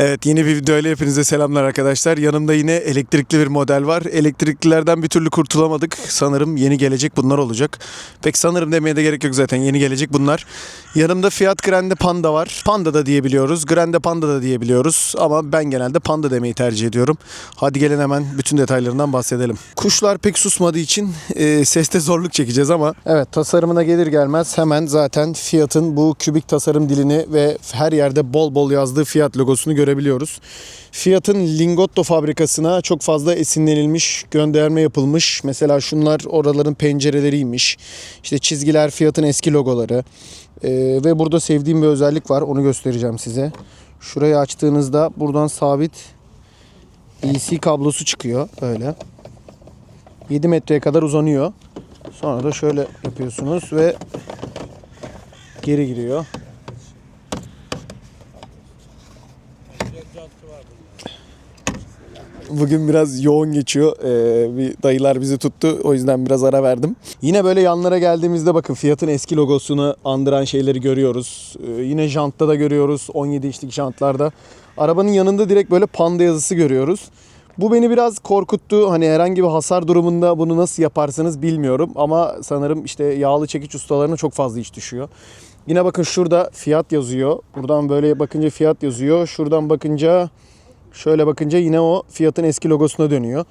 Evet yeni bir video ile hepinize selamlar arkadaşlar. Yanımda yine elektrikli bir model var. Elektriklilerden bir türlü kurtulamadık. Sanırım yeni gelecek bunlar olacak. Pek sanırım demeye de gerek yok zaten yeni gelecek bunlar. Yanımda Fiat Grande Panda var. Panda da diyebiliyoruz. Grande Panda da diyebiliyoruz. Ama ben genelde Panda demeyi tercih ediyorum. Hadi gelin hemen bütün detaylarından bahsedelim. Kuşlar pek susmadığı için e, seste zorluk çekeceğiz ama. Evet tasarımına gelir gelmez hemen zaten Fiat'ın bu kübik tasarım dilini ve her yerde bol bol yazdığı Fiat logosunu görebiliyoruz. Fiat'ın Lingotto fabrikasına çok fazla esinlenilmiş, gönderme yapılmış. Mesela şunlar oraların pencereleriymiş. İşte çizgiler Fiat'ın eski logoları. Ee, ve burada sevdiğim bir özellik var. Onu göstereceğim size. Şurayı açtığınızda buradan sabit EC kablosu çıkıyor. Böyle. 7 metreye kadar uzanıyor. Sonra da şöyle yapıyorsunuz ve geri giriyor. Bugün biraz yoğun geçiyor. Ee, bir dayılar bizi tuttu. O yüzden biraz ara verdim. Yine böyle yanlara geldiğimizde bakın Fiat'ın eski logosunu andıran şeyleri görüyoruz. Ee, yine jantta da görüyoruz. 17 inçlik jantlarda. Arabanın yanında direkt böyle panda yazısı görüyoruz. Bu beni biraz korkuttu. Hani herhangi bir hasar durumunda bunu nasıl yaparsınız bilmiyorum. Ama sanırım işte yağlı çekiç ustalarına çok fazla iş düşüyor. Yine bakın şurada fiyat yazıyor. Buradan böyle bakınca fiyat yazıyor. Şuradan bakınca Şöyle bakınca yine o Fiat'ın eski logosuna dönüyor.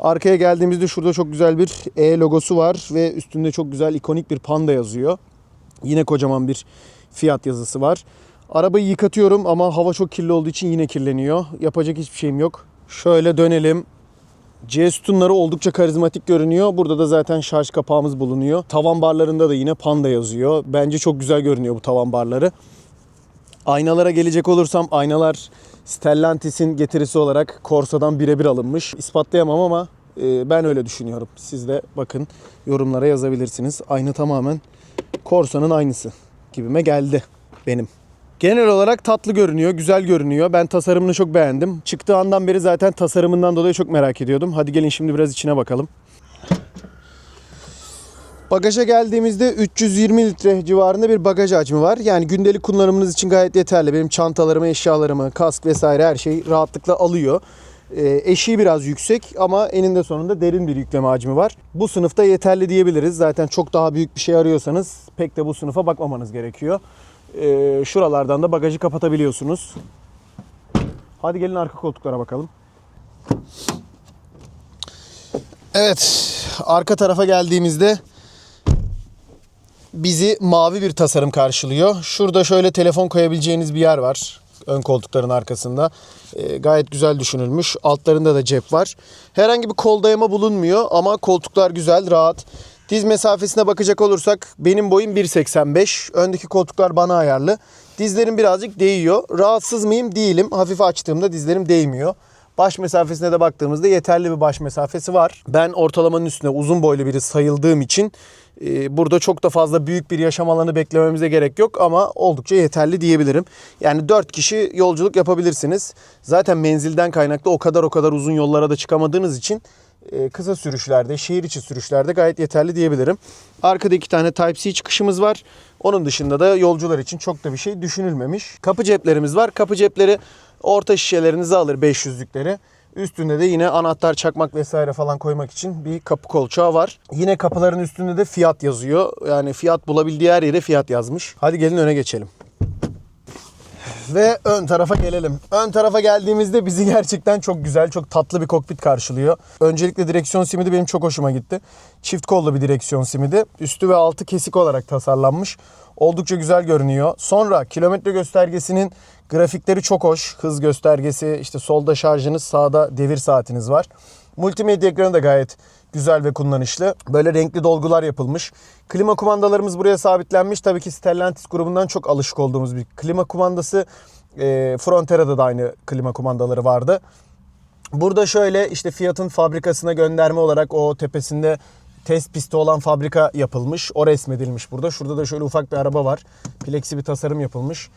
Arkaya geldiğimizde şurada çok güzel bir E logosu var ve üstünde çok güzel ikonik bir panda yazıyor. Yine kocaman bir Fiat yazısı var. Arabayı yıkatıyorum ama hava çok kirli olduğu için yine kirleniyor. Yapacak hiçbir şeyim yok. Şöyle dönelim. C sütunları oldukça karizmatik görünüyor. Burada da zaten şarj kapağımız bulunuyor. Tavan barlarında da yine panda yazıyor. Bence çok güzel görünüyor bu tavan barları. Aynalara gelecek olursam aynalar Stellantis'in getirisi olarak Corsa'dan birebir alınmış. İspatlayamam ama e, ben öyle düşünüyorum. Siz de bakın yorumlara yazabilirsiniz. Ayna tamamen Corsa'nın aynısı gibime geldi benim. Genel olarak tatlı görünüyor, güzel görünüyor. Ben tasarımını çok beğendim. Çıktığı andan beri zaten tasarımından dolayı çok merak ediyordum. Hadi gelin şimdi biraz içine bakalım. Bagaja geldiğimizde 320 litre civarında bir bagaj hacmi var. Yani gündelik kullanımınız için gayet yeterli. Benim çantalarımı, eşyalarımı, kask vesaire her şeyi rahatlıkla alıyor. Ee, eşiği biraz yüksek ama eninde sonunda derin bir yükleme hacmi var. Bu sınıfta yeterli diyebiliriz. Zaten çok daha büyük bir şey arıyorsanız pek de bu sınıfa bakmamanız gerekiyor. Ee, şuralardan da bagajı kapatabiliyorsunuz. Hadi gelin arka koltuklara bakalım. Evet, arka tarafa geldiğimizde bizi mavi bir tasarım karşılıyor. Şurada şöyle telefon koyabileceğiniz bir yer var. Ön koltukların arkasında. Ee, gayet güzel düşünülmüş. Altlarında da cep var. Herhangi bir kol dayama bulunmuyor ama koltuklar güzel, rahat. Diz mesafesine bakacak olursak benim boyum 1.85. Öndeki koltuklar bana ayarlı. Dizlerim birazcık değiyor. Rahatsız mıyım? Değilim. Hafif açtığımda dizlerim değmiyor. Baş mesafesine de baktığımızda yeterli bir baş mesafesi var. Ben ortalamanın üstünde uzun boylu biri sayıldığım için e, burada çok da fazla büyük bir yaşam alanı beklememize gerek yok ama oldukça yeterli diyebilirim. Yani 4 kişi yolculuk yapabilirsiniz. Zaten menzilden kaynaklı o kadar o kadar uzun yollara da çıkamadığınız için e, kısa sürüşlerde, şehir içi sürüşlerde gayet yeterli diyebilirim. Arkada iki tane Type-C çıkışımız var. Onun dışında da yolcular için çok da bir şey düşünülmemiş. Kapı ceplerimiz var. Kapı cepleri orta şişelerinizi alır 500'lükleri. Üstünde de yine anahtar, çakmak vesaire falan koymak için bir kapı kolçağı var. Yine kapıların üstünde de fiyat yazıyor. Yani fiyat bulabildiği her yere fiyat yazmış. Hadi gelin öne geçelim. Ve ön tarafa gelelim. Ön tarafa geldiğimizde bizi gerçekten çok güzel, çok tatlı bir kokpit karşılıyor. Öncelikle direksiyon simidi benim çok hoşuma gitti. Çift kollu bir direksiyon simidi. Üstü ve altı kesik olarak tasarlanmış. Oldukça güzel görünüyor. Sonra kilometre göstergesinin grafikleri çok hoş. Hız göstergesi, işte solda şarjınız, sağda devir saatiniz var. Multimedya ekranı da gayet güzel ve kullanışlı. Böyle renkli dolgular yapılmış. Klima kumandalarımız buraya sabitlenmiş. Tabii ki Stellantis grubundan çok alışık olduğumuz bir klima kumandası. E, Frontera'da da aynı klima kumandaları vardı. Burada şöyle işte Fiat'ın fabrikasına gönderme olarak o tepesinde test pisti olan fabrika yapılmış. O resmedilmiş burada. Şurada da şöyle ufak bir araba var. Plexi bir tasarım yapılmış.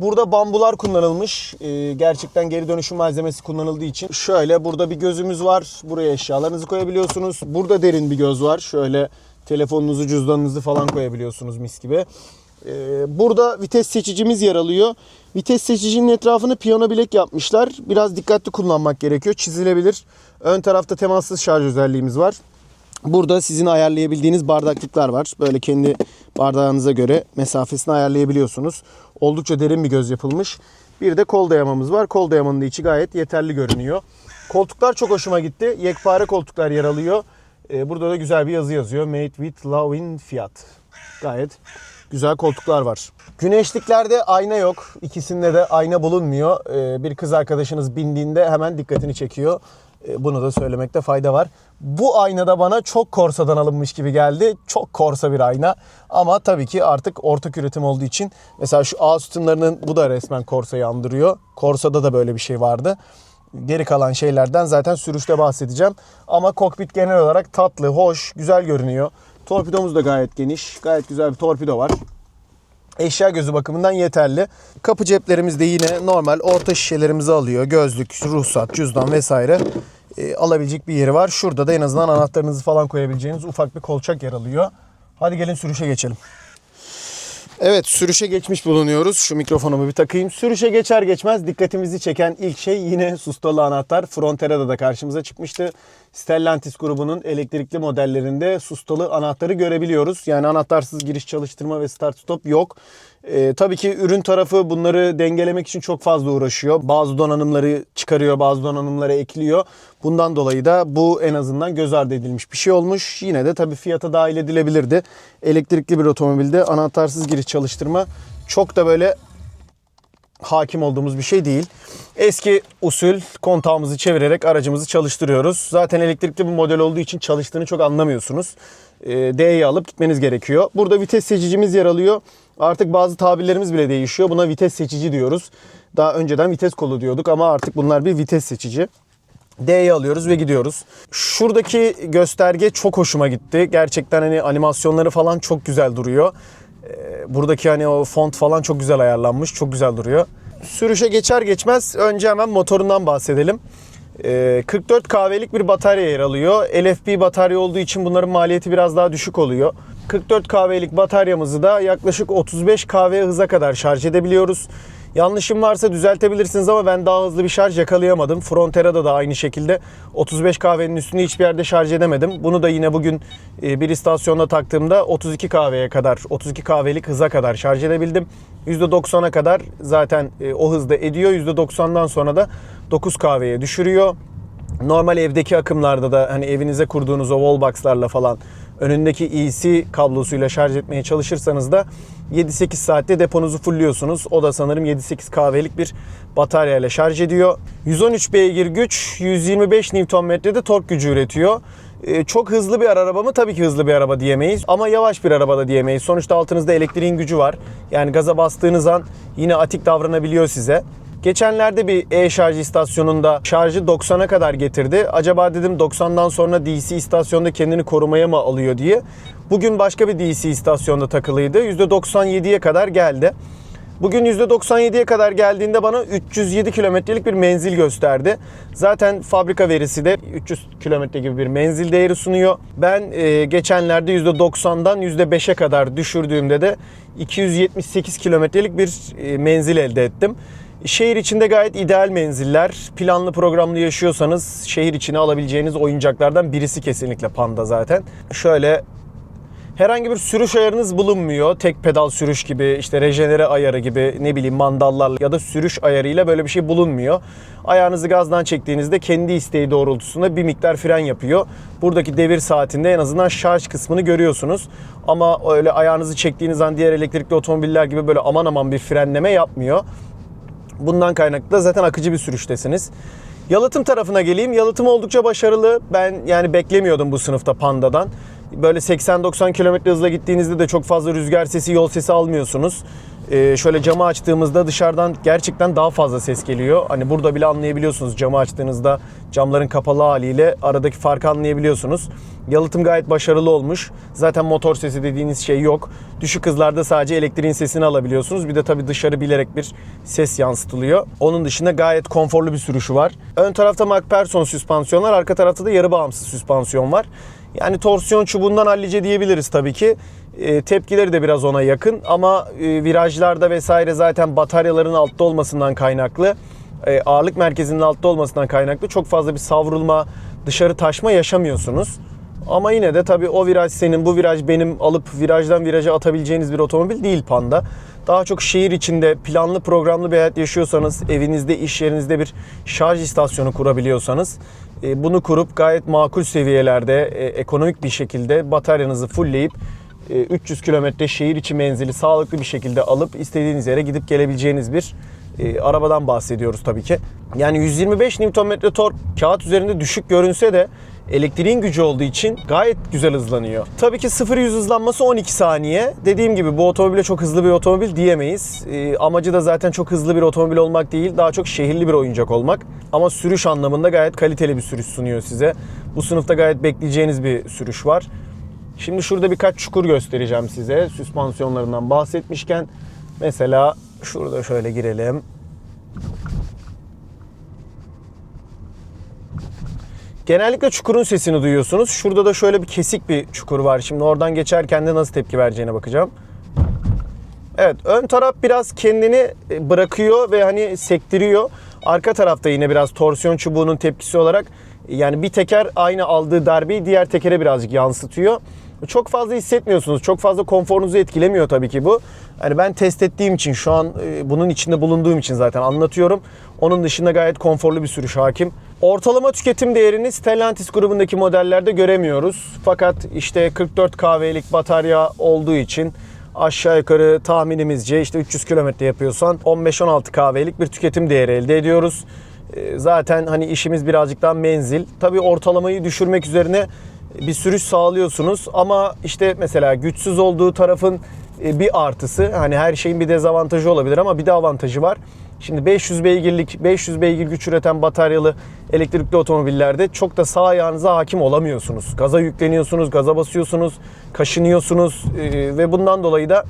Burada bambular kullanılmış. Ee, gerçekten geri dönüşüm malzemesi kullanıldığı için. Şöyle burada bir gözümüz var. Buraya eşyalarınızı koyabiliyorsunuz. Burada derin bir göz var. Şöyle telefonunuzu, cüzdanınızı falan koyabiliyorsunuz mis gibi. Ee, burada vites seçicimiz yer alıyor. Vites seçicinin etrafını piyano bilek yapmışlar. Biraz dikkatli kullanmak gerekiyor. Çizilebilir. Ön tarafta temassız şarj özelliğimiz var. Burada sizin ayarlayabildiğiniz bardaklıklar var. Böyle kendi bardağınıza göre mesafesini ayarlayabiliyorsunuz. Oldukça derin bir göz yapılmış. Bir de kol dayamamız var. Kol dayamanın da içi gayet yeterli görünüyor. Koltuklar çok hoşuma gitti. Yekpare koltuklar yer alıyor. Ee, burada da güzel bir yazı yazıyor. Made with love in Fiat. Gayet güzel koltuklar var. Güneşliklerde ayna yok. İkisinde de ayna bulunmuyor. Ee, bir kız arkadaşınız bindiğinde hemen dikkatini çekiyor. Ee, bunu da söylemekte fayda var. Bu ayna da bana çok Corsa'dan alınmış gibi geldi. Çok Corsa bir ayna. Ama tabii ki artık ortak üretim olduğu için mesela şu ağ sütunlarının bu da resmen Corsa'yı andırıyor. Corsa'da da böyle bir şey vardı. Geri kalan şeylerden zaten sürüşte bahsedeceğim. Ama kokpit genel olarak tatlı, hoş, güzel görünüyor. Torpidomuz da gayet geniş. Gayet güzel bir torpido var. Eşya gözü bakımından yeterli. Kapı ceplerimiz de yine normal orta şişelerimizi alıyor. Gözlük, ruhsat, cüzdan vesaire e, alabilecek bir yeri var. Şurada da en azından anahtarınızı falan koyabileceğiniz ufak bir kolçak yer alıyor. Hadi gelin sürüşe geçelim. Evet sürüşe geçmiş bulunuyoruz. Şu mikrofonumu bir takayım. Sürüşe geçer geçmez dikkatimizi çeken ilk şey yine sustalı anahtar. Frontera'da da karşımıza çıkmıştı. Stellantis grubunun elektrikli modellerinde sustalı anahtarı görebiliyoruz. Yani anahtarsız giriş çalıştırma ve start stop yok. Ee, tabii ki ürün tarafı bunları dengelemek için çok fazla uğraşıyor. Bazı donanımları çıkarıyor, bazı donanımları ekliyor. Bundan dolayı da bu en azından göz ardı edilmiş bir şey olmuş. Yine de tabii fiyata dahil edilebilirdi. Elektrikli bir otomobilde anahtarsız giriş çalıştırma çok da böyle hakim olduğumuz bir şey değil. Eski usul kontağımızı çevirerek aracımızı çalıştırıyoruz. Zaten elektrikli bir model olduğu için çalıştığını çok anlamıyorsunuz. Ee, D'yi alıp gitmeniz gerekiyor. Burada vites seçicimiz yer alıyor. Artık bazı tabirlerimiz bile değişiyor. Buna vites seçici diyoruz. Daha önceden vites kolu diyorduk ama artık bunlar bir vites seçici. D'yi alıyoruz ve gidiyoruz. Şuradaki gösterge çok hoşuma gitti. Gerçekten hani animasyonları falan çok güzel duruyor. Ee, Buradaki hani o font falan çok güzel ayarlanmış. Çok güzel duruyor. Sürüşe geçer geçmez önce hemen motorundan bahsedelim. Ee, 44 kahvelik bir batarya yer alıyor. LFP batarya olduğu için bunların maliyeti biraz daha düşük oluyor. 44 kahvelik bataryamızı da yaklaşık 35 kahve hıza kadar şarj edebiliyoruz. Yanlışım varsa düzeltebilirsiniz ama ben daha hızlı bir şarj yakalayamadım. Frontera'da da aynı şekilde 35 kahvenin üstünde hiçbir yerde şarj edemedim. Bunu da yine bugün e, bir istasyonda taktığımda 32 kahveye kadar, 32 kahvelik hıza kadar şarj edebildim. %90'a kadar zaten e, o hızda ediyor. %90'dan sonra da 9 kahveye düşürüyor. Normal evdeki akımlarda da hani evinize kurduğunuz o wallbox'larla falan önündeki EC kablosuyla şarj etmeye çalışırsanız da 7-8 saatte deponuzu fullliyorsunuz. O da sanırım 7-8 kahvelik bir batarya ile şarj ediyor. 113 beygir güç, 125 Nm'de tork gücü üretiyor. Ee, çok hızlı bir araba mı? Tabii ki hızlı bir araba diyemeyiz. Ama yavaş bir araba da diyemeyiz. Sonuçta altınızda elektriğin gücü var. Yani gaza bastığınız an yine atik davranabiliyor size. Geçenlerde bir e-şarj istasyonunda şarjı 90'a kadar getirdi. Acaba dedim 90'dan sonra DC istasyonda kendini korumaya mı alıyor diye. Bugün başka bir DC istasyonda takılıydı. %97'ye kadar geldi. Bugün %97'ye kadar geldiğinde bana 307 kilometrelik bir menzil gösterdi. Zaten fabrika verisi de 300 kilometre gibi bir menzil değeri sunuyor. Ben e, geçenlerde %90'dan %5'e kadar düşürdüğümde de 278 kilometrelik bir e, menzil elde ettim. Şehir içinde gayet ideal menziller. Planlı programlı yaşıyorsanız şehir içine alabileceğiniz oyuncaklardan birisi kesinlikle Panda zaten. Şöyle Herhangi bir sürüş ayarınız bulunmuyor. Tek pedal sürüş gibi, işte rejenere ayarı gibi, ne bileyim mandallarla ya da sürüş ayarıyla böyle bir şey bulunmuyor. Ayağınızı gazdan çektiğinizde kendi isteği doğrultusunda bir miktar fren yapıyor. Buradaki devir saatinde en azından şarj kısmını görüyorsunuz. Ama öyle ayağınızı çektiğiniz an diğer elektrikli otomobiller gibi böyle aman aman bir frenleme yapmıyor. Bundan kaynaklı da zaten akıcı bir sürüştesiniz. Yalıtım tarafına geleyim. Yalıtım oldukça başarılı. Ben yani beklemiyordum bu sınıfta Panda'dan. Böyle 80-90 km hızla gittiğinizde de çok fazla rüzgar sesi, yol sesi almıyorsunuz. Ee, şöyle camı açtığımızda dışarıdan gerçekten daha fazla ses geliyor. Hani burada bile anlayabiliyorsunuz camı açtığınızda camların kapalı haliyle aradaki farkı anlayabiliyorsunuz. Yalıtım gayet başarılı olmuş. Zaten motor sesi dediğiniz şey yok. Düşük hızlarda sadece elektriğin sesini alabiliyorsunuz. Bir de tabii dışarı bilerek bir ses yansıtılıyor. Onun dışında gayet konforlu bir sürüşü var. Ön tarafta MacPherson süspansiyon var. Arka tarafta da yarı bağımsız süspansiyon var. Yani torsiyon çubuğundan hallice diyebiliriz tabii ki. E, tepkileri de biraz ona yakın ama e, virajlarda vesaire zaten bataryaların altta olmasından kaynaklı, e, ağırlık merkezinin altta olmasından kaynaklı çok fazla bir savrulma, dışarı taşma yaşamıyorsunuz. Ama yine de tabii o viraj senin, bu viraj benim alıp virajdan viraja atabileceğiniz bir otomobil değil Panda. Daha çok şehir içinde planlı programlı bir hayat yaşıyorsanız, evinizde, iş yerinizde bir şarj istasyonu kurabiliyorsanız e, bunu kurup gayet makul seviyelerde, ekonomik bir şekilde bataryanızı fullleyip 300 kilometre şehir içi menzili sağlıklı bir şekilde alıp istediğiniz yere gidip gelebileceğiniz bir e, arabadan bahsediyoruz tabii ki. Yani 125 Nm tork kağıt üzerinde düşük görünse de elektriğin gücü olduğu için gayet güzel hızlanıyor. Tabii ki 0-100 hızlanması 12 saniye. Dediğim gibi bu otomobile çok hızlı bir otomobil diyemeyiz. E, amacı da zaten çok hızlı bir otomobil olmak değil, daha çok şehirli bir oyuncak olmak. Ama sürüş anlamında gayet kaliteli bir sürüş sunuyor size. Bu sınıfta gayet bekleyeceğiniz bir sürüş var. Şimdi şurada birkaç çukur göstereceğim size. Süspansiyonlarından bahsetmişken mesela şurada şöyle girelim. Genellikle çukurun sesini duyuyorsunuz. Şurada da şöyle bir kesik bir çukur var. Şimdi oradan geçerken de nasıl tepki vereceğine bakacağım. Evet ön taraf biraz kendini e, bırakıyor ve hani sektiriyor. Arka tarafta yine biraz torsiyon çubuğunun tepkisi olarak yani bir teker aynı aldığı darbeyi diğer tekere birazcık yansıtıyor. Çok fazla hissetmiyorsunuz. Çok fazla konforunuzu etkilemiyor tabii ki bu. Hani ben test ettiğim için şu an e, bunun içinde bulunduğum için zaten anlatıyorum. Onun dışında gayet konforlu bir sürüş hakim. Ortalama tüketim değerini Stellantis grubundaki modellerde göremiyoruz. Fakat işte 44 kW'lik batarya olduğu için aşağı yukarı tahminimizce işte 300 kilometre yapıyorsan 15-16 kahvelik bir tüketim değeri elde ediyoruz. Ee, Zaten hani işimiz birazcık daha menzil. Tabii ortalamayı düşürmek üzerine bir sürüş sağlıyorsunuz ama işte mesela güçsüz olduğu tarafın e, bir artısı hani her şeyin bir dezavantajı olabilir ama bir de avantajı var. Şimdi 500 beygirlik 500 beygir güç üreten bataryalı elektrikli otomobillerde çok da sağ ayağınıza hakim olamıyorsunuz. Gaza yükleniyorsunuz, gaza basıyorsunuz, kaşınıyorsunuz e, ve bundan dolayı da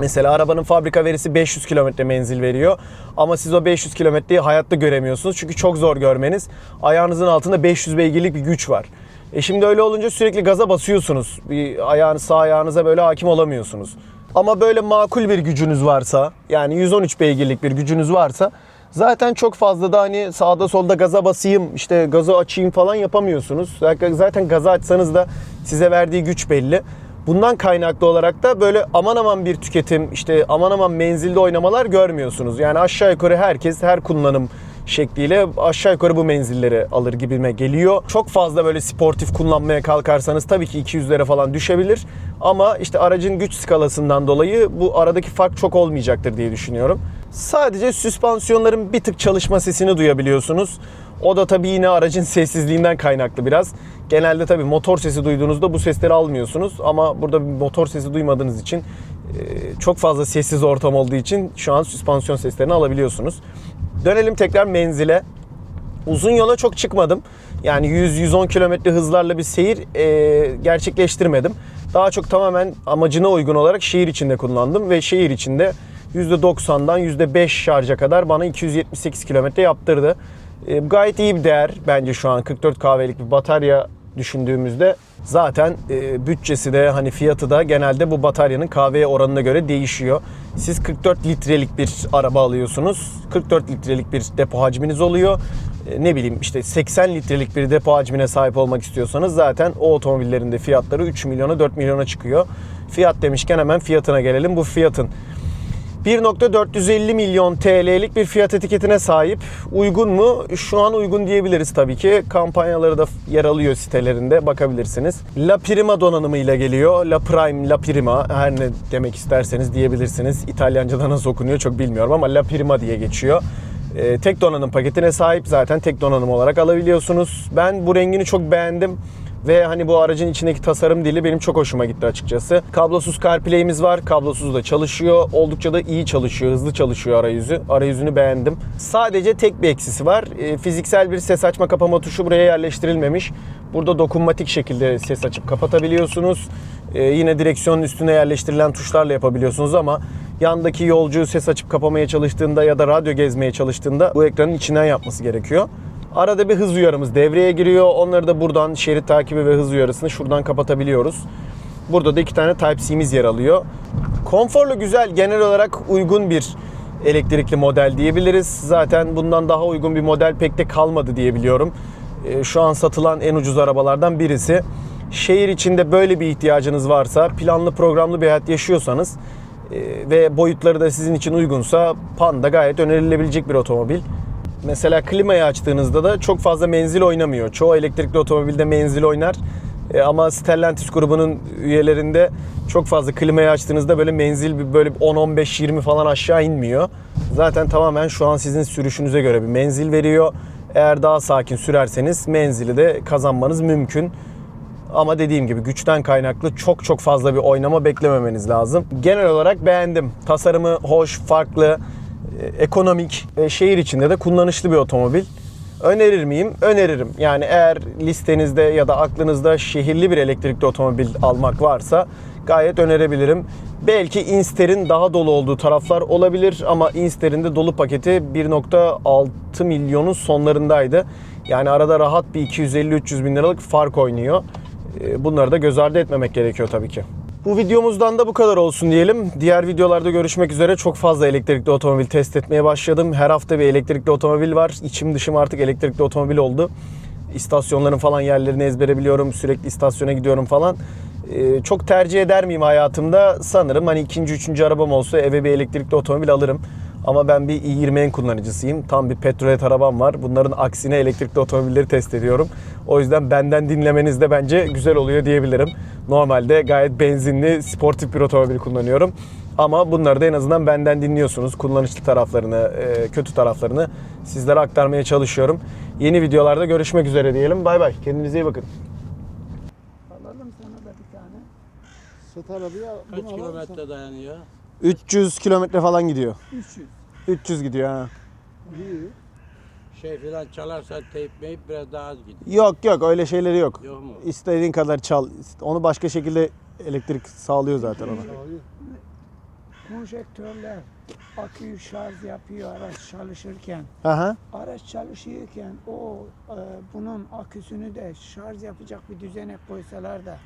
Mesela arabanın fabrika verisi 500 kilometre menzil veriyor. Ama siz o 500 kilometreyi hayatta göremiyorsunuz. Çünkü çok zor görmeniz. Ayağınızın altında 500 beygirlik bir güç var. E şimdi öyle olunca sürekli gaza basıyorsunuz. Bir ayağınız sağ ayağınıza böyle hakim olamıyorsunuz. Ama böyle makul bir gücünüz varsa yani 113 beygirlik bir gücünüz varsa zaten çok fazla da hani sağda solda gaza basayım işte gazı açayım falan yapamıyorsunuz. Zaten- gaza açsanız da size verdiği güç belli. Bundan kaynaklı olarak da böyle aman aman bir tüketim işte aman aman menzilde oynamalar görmüyorsunuz. Yani aşağı yukarı herkes her kullanım şekliyle aşağı yukarı bu menzilleri alır gibime geliyor. Çok fazla böyle sportif kullanmaya kalkarsanız tabii ki 200'lere falan düşebilir. Ama işte aracın güç skalasından dolayı bu aradaki fark çok olmayacaktır diye düşünüyorum. Sadece süspansiyonların bir tık çalışma sesini duyabiliyorsunuz. O da tabii yine aracın sessizliğinden kaynaklı biraz. Genelde tabii motor sesi duyduğunuzda bu sesleri almıyorsunuz. Ama burada motor sesi duymadığınız için e, çok fazla sessiz ortam olduğu için şu an süspansiyon seslerini alabiliyorsunuz. Dönelim tekrar menzile. Uzun yola çok çıkmadım. Yani 100-110 kilometre hızlarla bir seyir e, gerçekleştirmedim. Daha çok tamamen amacına uygun olarak şehir içinde kullandım ve şehir içinde %90'dan %5 şarja kadar bana 278 kilometre yaptırdı. E, gayet iyi bir değer bence şu an 44 kahvelik bir batarya düşündüğümüzde zaten e, bütçesi de hani fiyatı da genelde bu bataryanın kahveye oranına göre değişiyor. Siz 44 litrelik bir araba alıyorsunuz. 44 litrelik bir depo hacminiz oluyor. E, ne bileyim işte 80 litrelik bir depo hacmine sahip olmak istiyorsanız zaten o otomobillerin de fiyatları 3 milyona 4 milyona çıkıyor. Fiyat demişken hemen fiyatına gelelim. Bu fiyatın 1.450 milyon TL'lik bir fiyat etiketine sahip. Uygun mu? Şu an uygun diyebiliriz tabii ki. Kampanyaları da yer alıyor sitelerinde bakabilirsiniz. La Prima donanımıyla geliyor. La Prime, La Prima her ne demek isterseniz diyebilirsiniz. İtalyanca'da nasıl okunuyor çok bilmiyorum ama La Prima diye geçiyor. Ee, tek donanım paketine sahip zaten tek donanım olarak alabiliyorsunuz. Ben bu rengini çok beğendim. Ve hani bu aracın içindeki tasarım dili benim çok hoşuma gitti açıkçası. Kablosuz CarPlay'imiz var. Kablosuz da çalışıyor. Oldukça da iyi çalışıyor. Hızlı çalışıyor arayüzü. Arayüzünü beğendim. Sadece tek bir eksisi var. E, fiziksel bir ses açma kapama tuşu buraya yerleştirilmemiş. Burada dokunmatik şekilde ses açıp kapatabiliyorsunuz. E, yine direksiyonun üstüne yerleştirilen tuşlarla yapabiliyorsunuz ama yandaki yolcu ses açıp kapamaya çalıştığında ya da radyo gezmeye çalıştığında bu ekranın içinden yapması gerekiyor. Arada bir hız uyarımız devreye giriyor. Onları da buradan şerit takibi ve hız uyarısını şuradan kapatabiliyoruz. Burada da iki tane Type-C'miz yer alıyor. Konforlu güzel, genel olarak uygun bir elektrikli model diyebiliriz. Zaten bundan daha uygun bir model pek de kalmadı diye biliyorum. Ee, Şu an satılan en ucuz arabalardan birisi. Şehir içinde böyle bir ihtiyacınız varsa, planlı programlı bir hayat yaşıyorsanız e, ve boyutları da sizin için uygunsa Panda gayet önerilebilecek bir otomobil. Mesela klimayı açtığınızda da çok fazla menzil oynamıyor. Çoğu elektrikli otomobilde menzil oynar. E, ama Stellantis grubunun üyelerinde çok fazla klimayı açtığınızda böyle menzil böyle 10-15-20 falan aşağı inmiyor. Zaten tamamen şu an sizin sürüşünüze göre bir menzil veriyor. Eğer daha sakin sürerseniz menzili de kazanmanız mümkün. Ama dediğim gibi güçten kaynaklı çok çok fazla bir oynama beklememeniz lazım. Genel olarak beğendim. Tasarımı hoş, farklı, ekonomik ve şehir içinde de kullanışlı bir otomobil. Önerir miyim? Öneririm. Yani eğer listenizde ya da aklınızda şehirli bir elektrikli otomobil almak varsa gayet önerebilirim. Belki Inster'in daha dolu olduğu taraflar olabilir ama Inster'in de dolu paketi 1.6 milyonun sonlarındaydı. Yani arada rahat bir 250-300 bin liralık fark oynuyor. Ee, Bunları da göz ardı etmemek gerekiyor tabii ki. Bu videomuzdan da bu kadar olsun diyelim. Diğer videolarda görüşmek üzere. Çok fazla elektrikli otomobil test etmeye başladım. Her hafta bir elektrikli otomobil var. İçim dışım artık elektrikli otomobil oldu. İstasyonların falan yerlerini ezbere biliyorum. Sürekli istasyona gidiyorum falan. Ee, çok tercih eder miyim hayatımda? Sanırım hani ikinci, üçüncü arabam olsa eve bir elektrikli otomobil alırım. Ama ben bir i20'in kullanıcısıyım. Tam bir petrolet arabam var. Bunların aksine elektrikli otomobilleri test ediyorum. O yüzden benden dinlemeniz de bence güzel oluyor diyebilirim. Normalde gayet benzinli, sportif bir otomobil kullanıyorum. Ama bunları da en azından benden dinliyorsunuz. Kullanışlı taraflarını, e, kötü taraflarını sizlere aktarmaya çalışıyorum. Yeni videolarda görüşmek üzere diyelim. Bay bay. Kendinize iyi bakın. Alalım sana da bir tane. Sat arabaya Kaç kilometre dayanıyor? 300 kilometre falan gidiyor. 300. 300 gidiyor ha. İyi. Şey filan çalarsa teyip meyip biraz daha az gidiyor. Yok yok öyle şeyleri yok. Yok mu? İstediğin kadar çal. Onu başka şekilde elektrik sağlıyor zaten ona. Konjektörler aküyü şarj yapıyor araç çalışırken. Aha. Araç çalışırken o e, bunun aküsünü de şarj yapacak bir düzenek koysalar da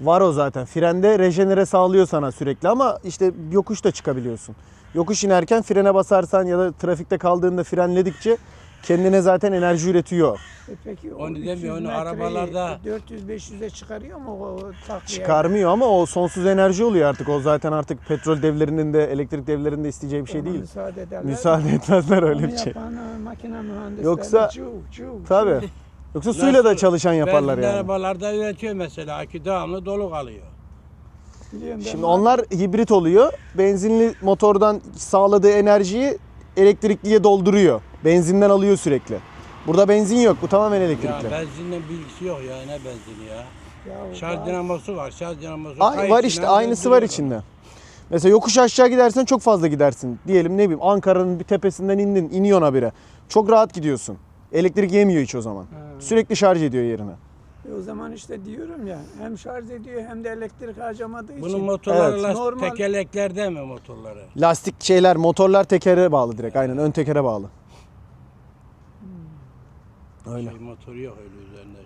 Var o zaten. Frende rejenere sağlıyor sana sürekli ama işte yokuş da çıkabiliyorsun. Yokuş inerken frene basarsan ya da trafikte kaldığında frenledikçe kendine zaten enerji üretiyor. e peki o Onu 300 demiyor, onu metreyi arabalarda- 400-500'e çıkarıyor mu o takviye? Çıkarmıyor ama o sonsuz enerji oluyor artık. O zaten artık petrol devlerinin de elektrik devlerinin de isteyeceği bir şey Ona değil. Müsaade ederler. Müsaade etmezler öyle Onu bir şey. yapan e, makine mühendisleri Yoksa- çuv, çuv, Tabii. Yoksa suyla da çalışan yaparlar Benzinli yani. arabalarda üretiyor mesela. Akü devamlı dolu kalıyor. Biliyorum ben Şimdi onlar hibrit oluyor. Benzinli motordan sağladığı enerjiyi elektrikliye dolduruyor. Benzinden alıyor sürekli. Burada benzin yok. Bu tamamen Ya elektrikli. benzinle bilgisi yok ya ne benzini ya. Ya Şarj dinamosu var. Şarj dinamosu. Ay, var kayıt işte aynısı var içinde. Mesela yokuş aşağı gidersen çok fazla gidersin. Diyelim ne bileyim Ankara'nın bir tepesinden indin, iniyorsun habire. Çok rahat gidiyorsun. Elektrik yemiyor hiç o zaman. Sürekli şarj ediyor yerine. E o zaman işte diyorum ya hem şarj ediyor hem de elektrik harcamadığı Bunun için. motorları Evet. lastik Normal- tekerleklerde mi motorları? Lastik şeyler, motorlar tekere bağlı direkt. Aynen ön tekere bağlı. Öyle. Şey, motoru yok öyle üzerinde.